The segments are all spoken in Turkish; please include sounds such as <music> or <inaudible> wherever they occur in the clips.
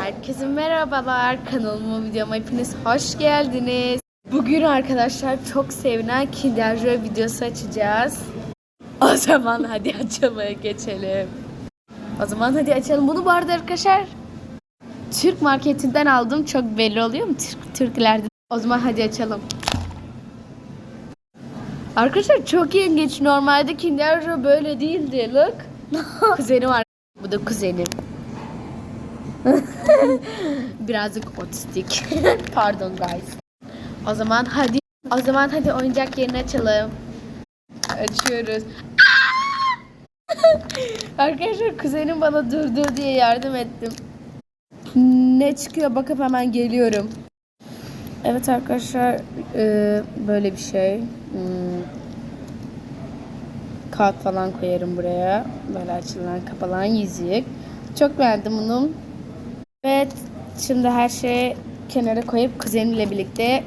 Herkese merhabalar. Kanalıma videoma hepiniz hoş geldiniz. Bugün arkadaşlar çok sevilen Kinder Joy videosu açacağız. O zaman hadi açmaya geçelim. O zaman hadi açalım. Bunu bu arada arkadaşlar Türk marketinden aldım. Çok belli oluyor mu Türk Türklerde? O zaman hadi açalım. Arkadaşlar çok ilginç. Normalde Kinder Joy böyle değildi. Look. <laughs> Kuzenim var. Bu da kuzenim. <laughs> Birazcık otistik. Pardon guys. O zaman hadi o zaman hadi oyuncak yerini açalım. Açıyoruz. <laughs> Arkadaşlar kuzenim bana dur diye yardım ettim. Ne çıkıyor bakıp hemen geliyorum. Evet arkadaşlar e, böyle bir şey. Hmm. Kağıt falan koyarım buraya. Böyle açılan kapalan yüzük. Çok beğendim bunu. Evet şimdi her şeyi kenara koyup kuzenimle birlikte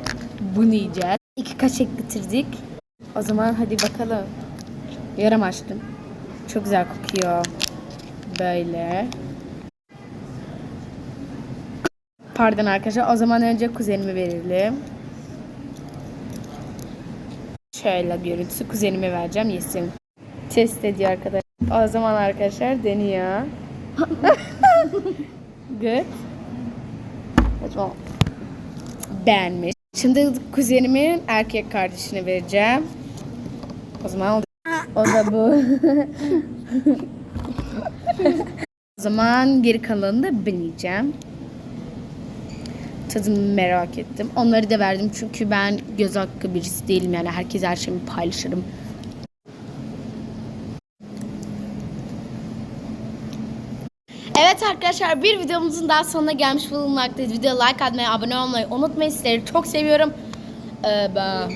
bunu yiyeceğiz. İki kaşık bitirdik. O zaman hadi bakalım. Yarım açtım. Çok güzel kokuyor. Böyle. Pardon arkadaşlar. O zaman önce kuzenime verelim. Şöyle görüntüsü kuzenime vereceğim yesin. Test ediyor arkadaşlar. O zaman arkadaşlar deniyor. <laughs> Good. Tamam. Beğenmiş. Şimdi kuzenimin erkek kardeşine vereceğim. O zaman o da bu. o zaman geri kalanını da ben yiyeceğim. Merak ettim. Onları da verdim çünkü ben göz hakkı birisi değilim yani herkes her şeyimi paylaşırım. Evet arkadaşlar bir videomuzun daha sonuna gelmiş bulunmaktayız. Videoya like atmayı, abone olmayı unutmayın. Sizleri çok seviyorum. Ee, ba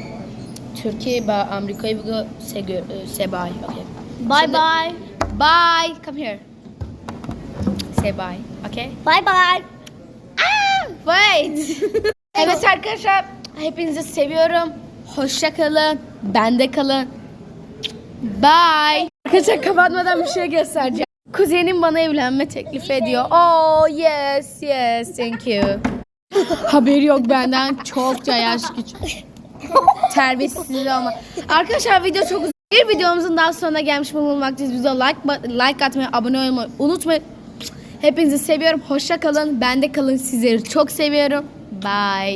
Türkiye, ba Amerika'yı bu segü, e, sebay. Okay. Bye Şimdi- bye. Bye. Come here. Say bye. Okay. Bye bye. Ah, wait. <laughs> evet arkadaşlar hepinizi seviyorum. Hoşça kalın. Bende kalın. Bye. Arkadaşlar kapatmadan bir şey göstereceğim. Kuzenim bana evlenme teklif ediyor. Oh yes yes thank you. Haberi yok benden çokça yaş küçük. Terbiyesiz ama. Arkadaşlar video çok uzun. Bir videomuzun daha sonuna gelmiş bulunmaktayız. Bize like, like atmayı, abone olmayı unutmayın. Hepinizi seviyorum. Hoşça kalın. Bende kalın. Sizleri çok seviyorum. Bye.